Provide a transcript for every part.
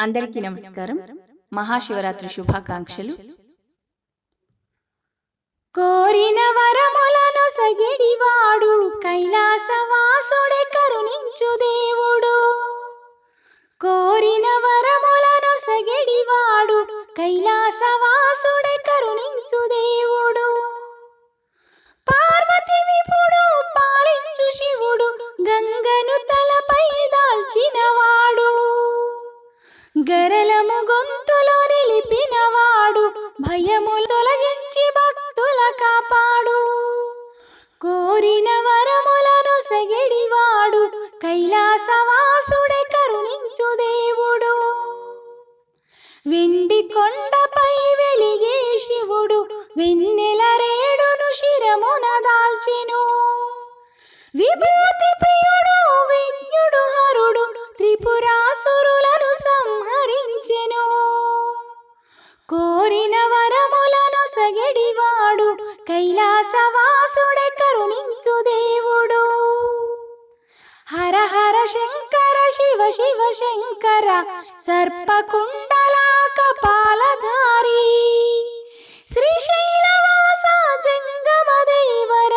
అందరికీ నమస్కారం. మహాశివరాత్రి శుభాకాంక్షలు. కోరిన వరములను సగిడివాడు కైలాసవాసుడే కరుణించు గరలము గొంతులో నిలిపినవాడు భయము తొలగించి భక్తుల కాపాడు. కోరిన వరములను సెగిడివాడు కైలాసవాసుడే కరుణించు దేవుడు. వెండి కొండపై వెలిగే శివుడు వెన్నెల రేడును శిరమున దాల్చెను. విభూతి ప్రియుడు కైలాసవాసుడే కరుణించు దేవుడు. హర హర శంకర శివ శివ శంకర సర్పకుండలాక కపాలధారి శ్రీశైలవాస జంగమ దేవర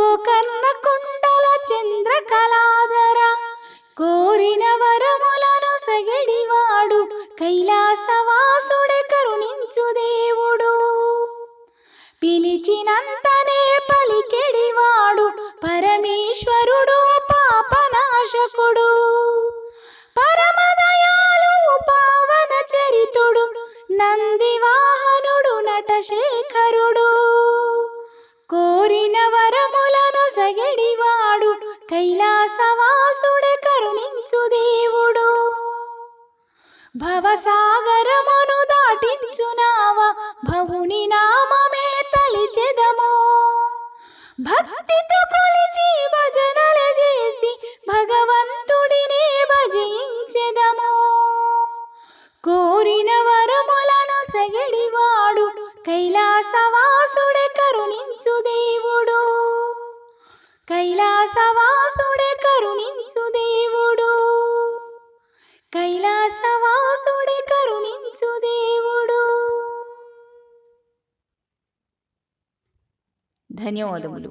గోకర్ణ కుండల చంద్ర కళాధర. కోరిన వరములను సగడివాడు కైలాసవాసుడే కరుణించుదే పిలిచినంతనే పలికెడివాడు పరమేశ్వరుడు పాపనాశకుడు. పరమదయాలు పావన చరితుడు నందివాహనుడు నటశేఖరుడు. కోరిన వరములను సగడివాడు కైలాసవాసుడే కరుణించు దేవుడు. భవసాగరమును భక్తితో కొలిచి భజనలు చేసి భగవంతుడిని భజించెదము. కోరిన వరములను సగడివాడు కైలాసవాసుడే కరుణించు దేవుడు. కైలాసవాసుడే కరుణించు దేవుడు. కైలాసవా ధన్యవాదములు.